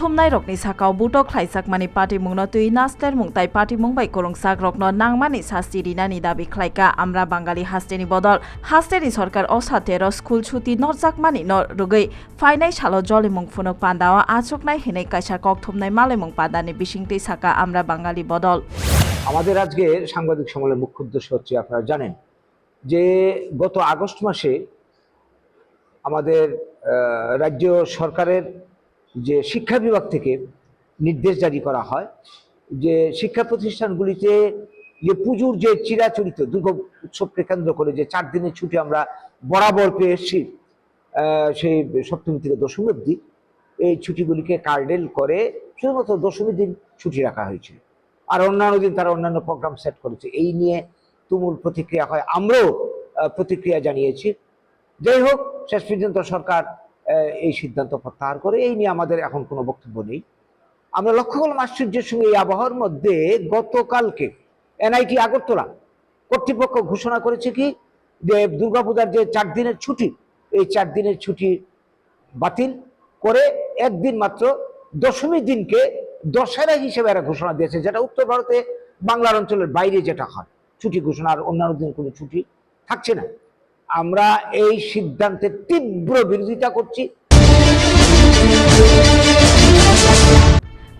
kok thumnai rokni sakao butok khlaisakmani party mungno tui nasler mungtai party mungbai korongsak rokno nangmani sasti rinani dabi khlaika আমরা বাঙালি হাস্তেনি বদল হাস্তেনি সরকার অসাতের school ছুটি নরজাকমানি ন রুগৈ ফাইনাই সালো জলিমুং ফুনক পান্দাও আচকনাই হেনে কাইসা ককথুমনাই মালেমুং পান্দানি বিশিংটি সাকা আমরা বাঙালি বদল আমাদের আজকে সাংবাদিক সম্মেলনের মুখ্য উদ্দেশ্য হচ্ছে, আপনারা জানেন যে গত আগস্ট মাসে আমাদের রাজ্য সরকারের যে শিক্ষা বিভাগ থেকে নির্দেশ জারি করা হয়, যে শিক্ষা প্রতিষ্ঠানগুলিতে যে পুজোর যে চিরাচরিত দুর্গা উৎসবকে কেন্দ্র করে যে চার দিনের ছুটি আমরা বরাবর পেয়ে এসেছি সেই সপ্তমী থেকে দশমী অবধি, এই ছুটিগুলিকে কার্ডেল করে শুধুমাত্র দশমী দিন ছুটি রাখা হয়েছিল আর অন্যান্য দিন তারা অন্যান্য প্রোগ্রাম সেট করেছে। এই নিয়ে তুমুল প্রতিক্রিয়া হয়। আমরাও প্রতিক্রিয়া জানিয়েছি। যাই হোক, শেষ পর্যন্ত সরকার এই সিদ্ধান্ত প্রত্যাহার করে, এই নিয়ে আমাদের এখন কোনো বক্তব্য নেই। আমরা লক্ষ্য করলাম আশ্চর্যের সঙ্গে এই আবহাওয়ার মধ্যে গতকালকে এনআইটি আগরতলা কর্তৃপক্ষ ঘোষণা করেছে কি, যে দুর্গাপূজার যে চার দিনের ছুটি, এই চার দিনের ছুটি বাতিল করে একদিন মাত্র দশমী দিনকে দশেরা হিসেবে এরা ঘোষণা দিয়েছে, যেটা উত্তর ভারতে বাংলার অঞ্চলের বাইরে যেটা হয়। ছুটি ঘোষণা আর অন্যান্য দিন কোনো ছুটি থাকছে না। আমরা এই সিদ্ধান্তের তীব্র বিরোধিতা করছি।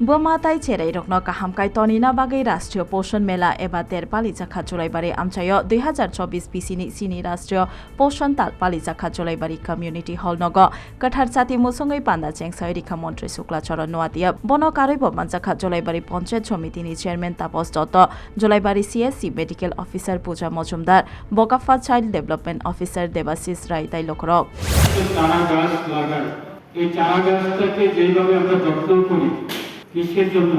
বমাতাই চেরাই রকন কাহাম কাইতনি না বাগৈ রাষ্ট্রীয় পোষণ মেলা এবার দের পালিজাখা চলাইবারে আমচায় দুই হাজার চব্বিশ বিসিনি সিনি রাষ্ট্রীয় পোষণ তাল পালিজাখা চলাইবারি কমিউনিটি হল নগ। কাঠার জাতি মুসঙ্গই পান্দা চেংসাই রিখা মন্ত্রী শুক্লাচরণ নোয়াতিয়া। বন কারৈ বমানজাখা Jolaibari panchayat সমিতিনি chairman Tapas Dutta. Jolaibari CSC medical officer Puja Majumdar. Bakafa child development officer Debashis Roy তাই লোকরক এই চারা গাছ যেইভাবে আমরা যত্ন করি কিসের জন্য?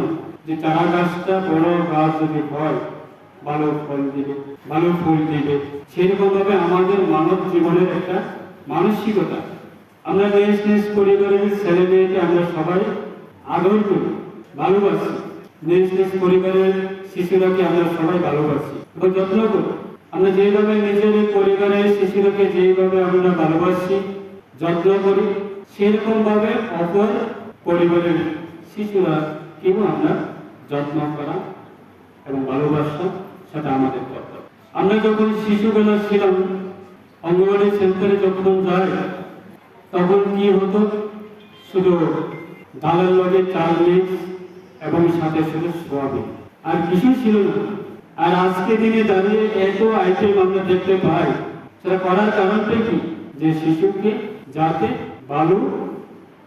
যে চারা গাছটা বড় গাছ যদি হয়, ভালো ফল দিবে, ভালো ফুল দিবে। সেরকম ভাবে আমাদের মানব জীবনের একটা মানসিকতা। আমরা নিজ নিজ পরিবারের ছেলে মেয়েকে আমরা সবাই আদর করি, ভালোবাসি। নিজ পরিবারের শিশুরাকে আমরা সবাই ভালোবাসি। এবং যত্ন করি। আমরা যেভাবে নিজের পরিবারের শিশুরাকে যেভাবে আমরা ভালোবাসি, যত্ন করি সেরকম ভাবে অপর পরিবারের শিশুরা কেউ আমরা যত্ন করা এবং ভালোবাসা সেটা আমাদের কর্তব্য। আমরা যখন শিশুবেলা ছিলাম, অঙ্গনওয়াড়ি সেন্টারে যখন যাই, তখন কি হতো? শুধু ডালের লগে চাল মিক্স এবং সাথে শুধু সোয়াবিন। আর কিছুই ছিল না। আর আজকে দিনে দাঁড়িয়ে এত আইটেম আমরা দেখতে পাই, সেটা করার কারণটা কি? যে শিশুকে যাতে ভালো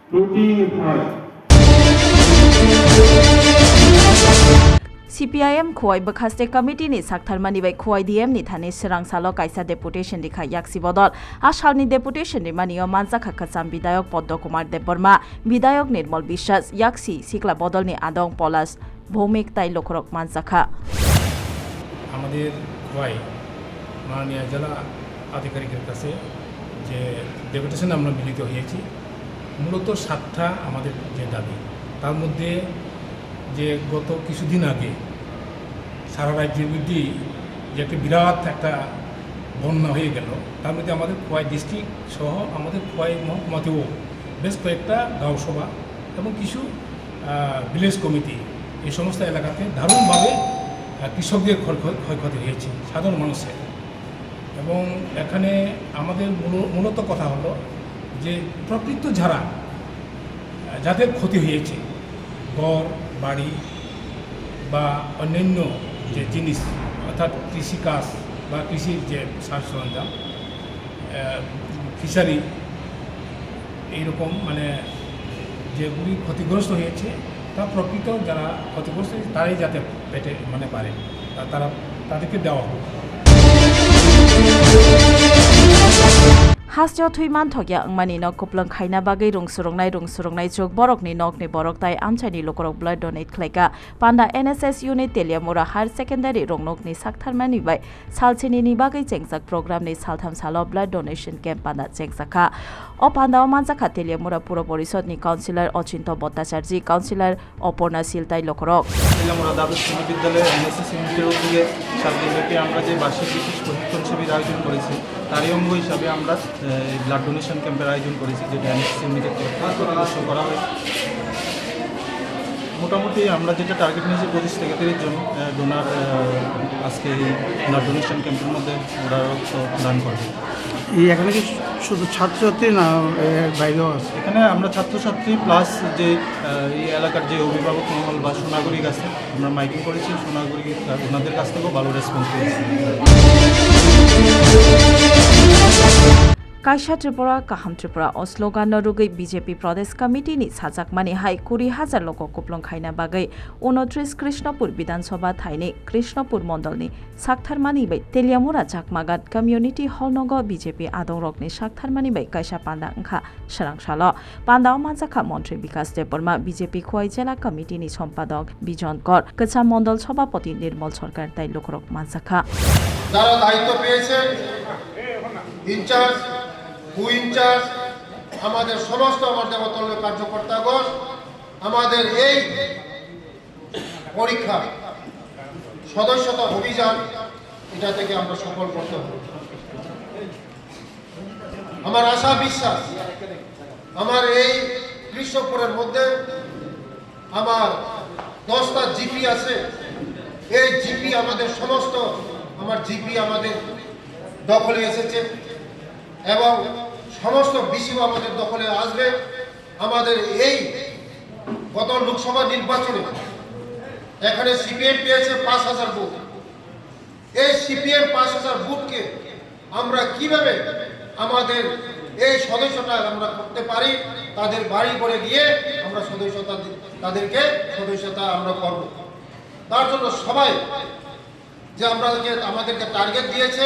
প্রোটিন হয়। Khoi bakhaste committee ni saktharmani bai khoi DM ni thani srang salo kaisa deputation dikha yaksi bodol ashal ni deputation ni maniyo mansa khakasam bidayok poddo kumar deborma bidayok nirmal বিশ্বাস yaksi sikla bodol ni adong polas Bhowmik তাই লোকরক মানসাখা আমাদের খোয়াই মাননীয় জেলা আধিকারিকের কাছে যে deputation আমরা মিলিত হয়েছি মূলত সাতটা আমাদের যে দাবি তার মধ্যে যে গত কিছুদিন আগে সারা রাজ্যের মধ্যেই যে একটা বিরাট একটা বন্যা হয়ে গেল। তার মধ্যে আমাদের খোয়াই ডিস্ট্রিক্ট সহ আমাদের খোয়াই মহকুমাতেও বেশ কয়েকটা গাঁও সভা এবং কিছু ভিলেজ কমিটি এই সমস্ত এলাকাতে দারুণভাবে কৃষকদের ক্ষয়ক্ষতি হয়েছে, সাধারণ মানুষের। এবং এখানে আমাদের মূল- মূলত কথা হলো যে প্রকৃত যারা যাদের ক্ষতি হয়েছে ঘর বাড়ি বা অন্যান্য যে জিনিস অর্থাৎ কৃষিকাজ বা কৃষির যে সার সরঞ্জাম ফিশারি এইরকম মানে যেগুলি ক্ষতিগ্রস্ত হয়েছে তা প্রকৃত যারা ক্ষতিগ্রস্ত হয়েছে তারাই যাতে পেটে মানে পারে তারা তাদেরকে দেওয়া হোক। হাসজো থুইমান থগিয়া angmani nok kuplung khaina bagai rungsurongnai rungsurongnai chuk borokni nokni borok tai amchaini lokorok blood donate khlaika panda NSS unit teliamura higher secondary rongnokni saktharmani bai salchini ni bagai chengjak program ni saltham salo blood donation camp panda chengsakha o panda o manjaka teliamura puro পরিষদ ni councillor Achinta Bhattacharya councillor Aparna সিলতাই লোকরক NSS আমরা যে বার্ষিক বিশেষ প্রশিক্ষণ শিবির আয়োজন করেছি তারই অঙ্গ হিসাবে আমরা ব্লাড ডোনেশন ক্যাম্পের আয়োজন করেছি যেটা তরফ থেকে করা হয়। মোটামুটি আমরা যেটা টার্গেট নিয়েছি পঁচিশ থেকে তিরিশ জন ডোনার আজকে এই ব্লাড ডোনেশন ক্যাম্পের মধ্যে ওরা রক্ত দান করবে। এই এখানে কি শুধু ছাত্রছাত্রী না বাইরেও আছে? এখানে আমরা ছাত্রছাত্রী প্লাস যে এই এলাকার যে অভিভাবক মহল বা সোনাগরিক আছে আমরা মাইকিং করেছি সোনাগরিক ওনাদের কাছ থেকেও ভালো রেসপন্স পেয়েছি। কাইসা ত্রিপুরা, কাহাম ত্রিপুরা অস্লোগানরুগী বিজেপি প্রদেশ কমিটিনি সাজাকমানি হাই কুড়ি হাজার লোক কুপলং খাইনা বাগৈ উনত্রিশ কৃষ্ণপুর বিধানসভা থাইনে কৃষ্ণপুর মন্ডলনি সাকথারমানি বাই তেলিয়ামুরা চাকমাগাত কমিউনিটি হল নগ বিজেপি আদংরকনি সাকথারমানি বাই কাইসা পান্ডা ওংখা সারাংশাল। পান্ডাও মানজাখা মন্ত্রী বিকাশ দেববর্মা বিজেপি খোয়াই জেলা কমিটিনি সম্পাদক বিজন কর। কচা মন্ডল সভাপতি নির্মল সরকার তাই লোকরক মানজাখা। যারা দায়িত্ব পেয়েছে। ইনচার্জ ইনচার্জ আমাদের সমস্ত আমার দেবতল্য কার্যকর্তাগণ আমাদের এই পরীক্ষা, সদস্যতা অভিযান, এটা থেকে আমরা সফল করতে হবে। আমার আশা, বিশ্বাস, আমার এই কৃষ্ণপুরের মধ্যে আমার দশটা জিপি আছে। এই জিপি আমাদের সমস্ত, আমার জিপি আমাদের দখলে এসেছে এবং সমস্ত বিসিও আমাদের দখলে আসবে আমাদের এই গত লোকসভা নির্বাচনে। এখানে সিপিএম পেয়েছে পাঁচ হাজার বুথ এই সিপিএম পাঁচ হাজার বুথকে আমরা কীভাবে আমাদের এই সদস্যটা আমরা করতে পারি, তাদের বাড়ি করে গিয়ে আমরা সদস্যতা তাদেরকে সদস্যতা আমরা করব। তার জন্য সবাই যে আমাদেরকে আমাদেরকে টার্গেট দিয়েছে,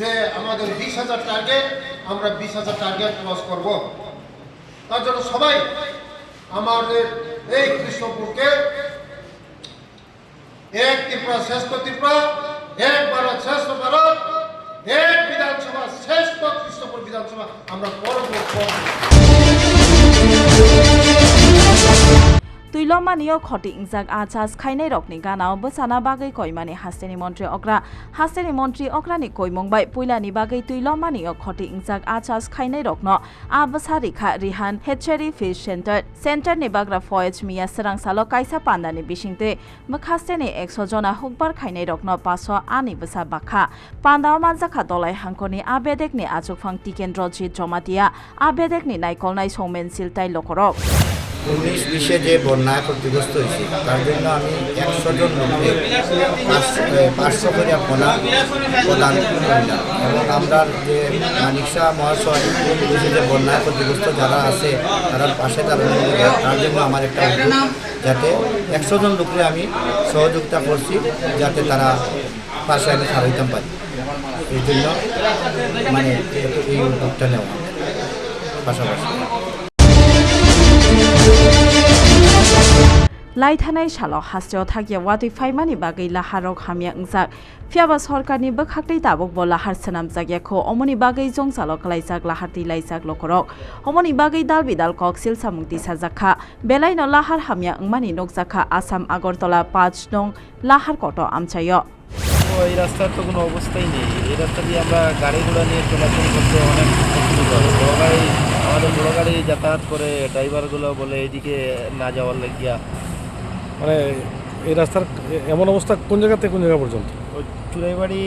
যে আমাদের বিশ হাজার টার্গেট আমরা বিশ হাজার টার্গেট ক্রস করব। তার জন্য সবাই আমাদের এই কৃষ্ণপুরকে এক ত্রিপুরা, শ্রেষ্ঠ ত্রিপুরা, এক ভারত, শ্রেষ্ঠ ভারত, এক বিধানসভা, শ্রেষ্ঠ কৃষ্ণপুর বিধানসভা আমরা করব। করব তুইলমানিও খটি ইংজাক আচাস খাইনাই রকনি গানাও বসানা বাগৈ কইমানি হাস্তেনি মন্ত্রী অগ্রা হাস্তেনি মন্ত্রী অগ্রানি কইমংবাই পুইলানি বাগৈ তুইলমানিও খটি ইংজাক আচাস খাইনাই রকন আ বসা রিখা রিহান হেচেরি ফিশ সেন্টার সেন্টার নি বাগ্রা ফয়েজ মিয়া সরাং সালো কাইসা পান্দানি বিশিংতে। মখাস্তেনি একশো জনা হুকবার খাইনাই রকন পাঁচ আনি বসা বাখা। পান্দাও মানজাখা দলাই হাঙ্কনি আবেদেকনি আজুকফাং টিকেন্দ্রজিৎ জমাতিয়া। আবেদেকনি নাইকলনাই সৌমেন সিলতাই লকরক উনিশ বিশে যে বন্যা ক্ষতিগ্রস্ত হয়েছে, তার জন্য আমি একশো জন লোককে পাঁচশো- করে পোনা প্রদান করলাম। এবং আমরা যে মানিক মহাশয় যে বন্যা ক্ষতিগ্রস্ত যারা আছে, তারা পাশে দাঁড়ানো তার জন্য আমার একটা উদ্যোগ, যাতে একশো জন লোককে আমি সহযোগিতা করছি, যাতে তারা পাশে আমি খাওয়াইতাম পারি এই জন্য মানে এই উদ্যোগটা নেওয়া। পাশাপাশি। লাই থানায় সালো হাস্টেও থাকিয়া ওয়াতই ফাইমানি বাগৈ লাহারক হামিয়া ওংজাক ফিয়াবা সরকারনি বখাকটৈ তাবক ব লাহার সেনাম জাগিয়াখো অমনি বাগৈ জংসালক লাইজাক লাহারতি লাইজাক লকরক অমনি বাগৈ দাল বিদাল কক সিল সামুংতি সাজাখা বেলাইন লাহার হামিয়া ওংমানি নকজাখা আসাম আগরতলা পাঁচ নং লাহার কট আমচায় এই রাস্তার তো কোনো অবস্থাই নেই। এই রাস্তা দিয়ে আমরা গাড়ি নিয়ে চলাচল করতে অনেক অসুবিধা হয়। বড় গাড়ি আমাদের বড় গাড়ি যাতায়াত করে ড্রাইভারগুলো বলে এদিকে না যাওয়ার লাগিয়া মানে এই রাস্তার এমন অবস্থা কোন জায়গা থেকে কোন জায়গা পর্যন্ত? চুরাইবাড়ি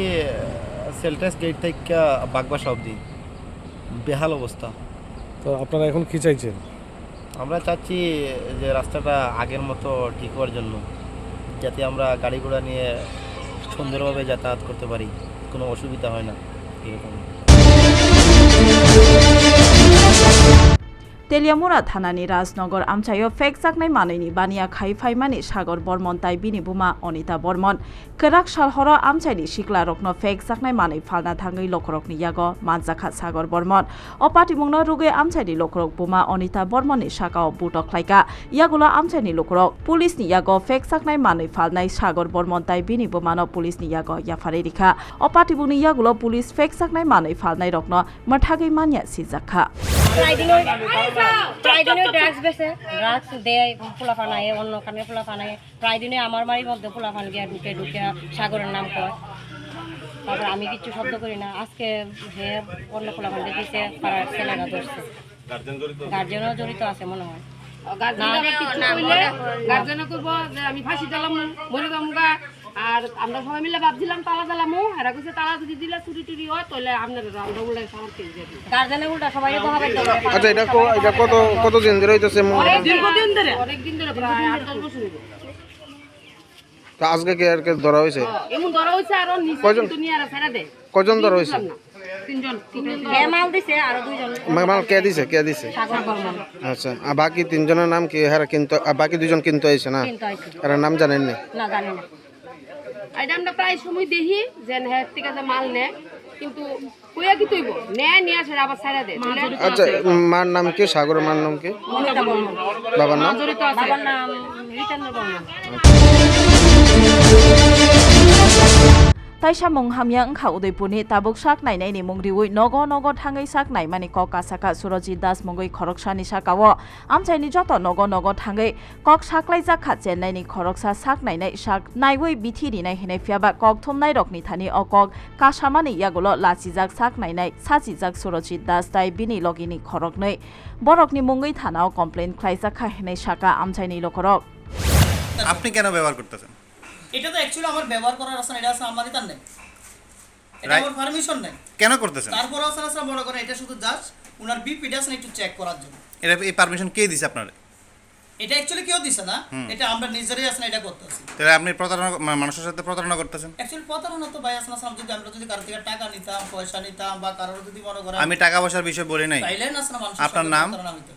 সেলটাস গেট থেকে বাগবাসা অবধি। বেহাল অবস্থা। তো আপনারা এখন কি চাইছেন? আমরা চাচ্ছি যে রাস্তাটা আগের মতো ঠিক হওয়ার জন্য যাতে আমরা গাড়ি ঘোড়া নিয়ে সুন্দরভাবে যাতায়াত করতে পারি। কোনো অসুবিধা হয় না এরকম তেলিয়ামুরা থানানি রাজনগর আমচাইও ফেকজাকনাই মানৈনি বানিয়া খাই ফাইমানি সাগর বর্মন, তাই বিনি বুমা, অনিতা বর্মন। কেরাক সালহর আমচাইনি শিকলা রকন ফেক ফেকজাকনাই মানৈ ফালনা থাঙ্গৈ লকরকনি ইয়াগ মানজাখা সাগর বর্মন। অপাটি মুংন রুগে আমচাইনি লকরক বুমা, অনিতা বর্মননি সাকাও বুটক লাইকা। আমচাইনি লকরক পুলিশনি ইয়াগ ফেকজাকনাই মানৈ ফালনাই সাগর বর্মন, তাই বিনি বুমানো পুলিশনি ইয়াগ ইয়াফারে রেখা। অপাটি বুনি ইয়াগুলো পুলিশ ফেক ফেকজাকনাই মানৈ ফালনাই রকন মঠাগৈ মানিয়া সিজাখা। ট্রাইডিনের ট্রাইডিনের ড্রাগস বেছে ড্রাগস দেয় পোলা ফানায় অন্য কানে পোলা ফানায় ট্রাইডিনে আমার বাড়ির মধ্যে পোলা ফান গিয়া ঢুকে ঢুকে সাগরের নাম কয়। তারপর আমি কিছু শব্দ করি না। আজকে হে অন্য পোলা ফান দেখেছে পাড়ার ছেলেরা ধরছে। গার্জেনও জড়িত আছে মনে হয়। গার্জেনে করব যে আমি ফাঁসি দিলাম মরে যাব গা। আর আমরা সবাই মিলে ভাবছিলাম তালা দিলামও এরা কইছে তালা যদি দিলে চুরি টুরি হয় তাহলে আপনার আমরা উল্টা সামান কেজি গার্জেনে উল্টা সবাই আচ্ছা এটা ক- এটা কত কত দিন ধরে। হইতেছে দীর্ঘদিন ধরে। অনেকদিন ধরে প্রায় আট দশ বছর হইল। তা আজকে কি আর কে ধরা হয়েছে এমন ধরা হয়েছে আরও নিচে? কিন্তু নিয়ে আর ছেড়ে দেয় কজন ধরা হয়েছে তিনজন হে মাল দিছে আরও দুইজন। মাল কে দিছে কে দিছে? আচ্ছা আর বাকি তিনজনের নাম কি? হ্যাঁ কিন্তু আর বাকি দুজন কিন্তু আইছে না? আর নাম জানেন না না জানি না এটা আমরা প্রায় সময় দেখি যে হ্যাঁ ঠিক আছে মাল নেয়। কিন্তু কইয়া কি তুইব নেয় নিয়ে আসে আবার ছেড়ে দে আচ্ছা মার নাম কি? সাগরের মার নাম কি? বাবার নাম? জড়িত আছে। বাবার নাম Taisa mong hamya ngkha udaipurni tabuk sak nainai mungriui nogo nogo thangai sak naimani kok kasaka surojit das mongoi khoroksani sakao amchaini joto nogo nogo thangai kok saklai jakha chennaini khoroksa sak nainai sak naiwui bithi rinai hene fiaba kok thumnai rokni thani okok kasamani yagulo lachijak sak nainai sajijak surojit das tai bini logini khoroknai borokni mungoi thanao complain khlaijak hene saka amchaini lokorok আপনি কেন ব্যবহার করতেছেন এটা তো actually আমার ব্যবহার করার আছে এটা আছে আমার তার নেই। এটা আমার পারমিশন নেই। কেন করতেছেন? তারপর না স্যার মনে করেন এটা শুধু জাস্ট ওনার বিপিটা না একটু চেক করার জন্য। এটা এই পারমিশন কে দিছে আপনার? এটা অ্যাকচুয়ালি কেউ দিছে না এটা আমরা নিজেরাই না এটা করতেছি। তাহলে আপনি প্রতারণা মানুষের সাথে প্রতারণা করতেছেন? অ্যাকচুয়ালি প্রতারণা তো ভাই আছে না যদি আমরা যদি কারও থেকে টাকা নিতাম পয়সা নিতাম বা কারোর যদি মনে করেন আমি টাকা পয়সার বিষয় বলি নাই। তাইলে না স্যার মানুষের আপনার নাম? প্রতারণা হইতো।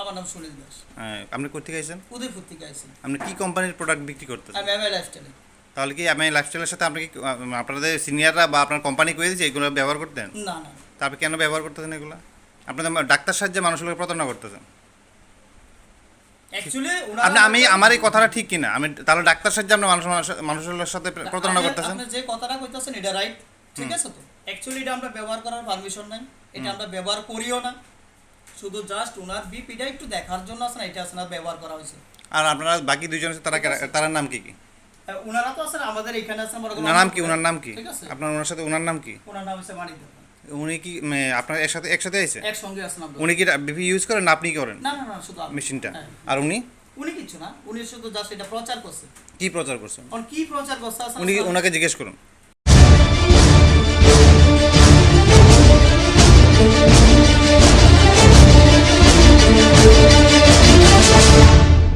আমার নাম সুনীল দাস। হ্যাঁ, আপনি কোথেকে আইছেন? উদয়পুর থেকে আইসি আপনি কি কোম্পানির প্রোডাক্ট বিক্রি করতেছেন? আমি এমআই লাইফস্টাইলে তাহলে কি আমি লাইফস্টাইলের সাথে আপনি আপনাদের সিনিয়ররা বা আপনার কোম্পানি করে দিয়েছে এগুলো ব্যবহার করতেন? না না। তারপরে কেন ব্যবহার করতেছেন এগুলো? আপনাদের ডাক্তার সাহায্যে মানুষগুলোকে প্রতারণা করতেছেন। আপনি আমি আমার এই কথাটা ঠিক কিনা? আমি তাহলে ডাক্তার সাহায্যে আপনি মানুষ মানুষ- মানুষের সাথে প্রতারণা করতেছেন? আপনি যে কথাটা কইতাছেন এটা রাইট ঠিক আছে তো? অ্যাকচুয়ালি এটা আমরা ব্যবহার করার পারমিশন নাই। এটা আমরা ব্যবহার করিও না। শুধু জাস্ট ওনার বিপিটা একটু দেখার জন্য আছে না এটা আছে না ব্যবহার করা হয়েছে। আর আপনারা বাকি দুজন আছে তারা তার নাম কি কি? ওনারা তো আছে না আমাদের এখানে আছে মনে ওনার নাম কি? ওনার নাম কি? আপনার ওনার সাথে ওনার নাম কি? ওনার নাম হচ্ছে মানিক উনি কি আপনার একসাথে একসাথে আছে? একসঙ্গে আছেন উনি কি বিপি ইউজ করেন না আপনি করেন? না না না শুধু। মেশিনটা। হ্যাঁ। আর উনি? উনি কিছু না উনি শুধু জাস্ট এটা প্রচার করছে। কি প্রচার করছেন? কি প্রচার করছে উনি? ওনাকে জিজ্ঞেস করুন?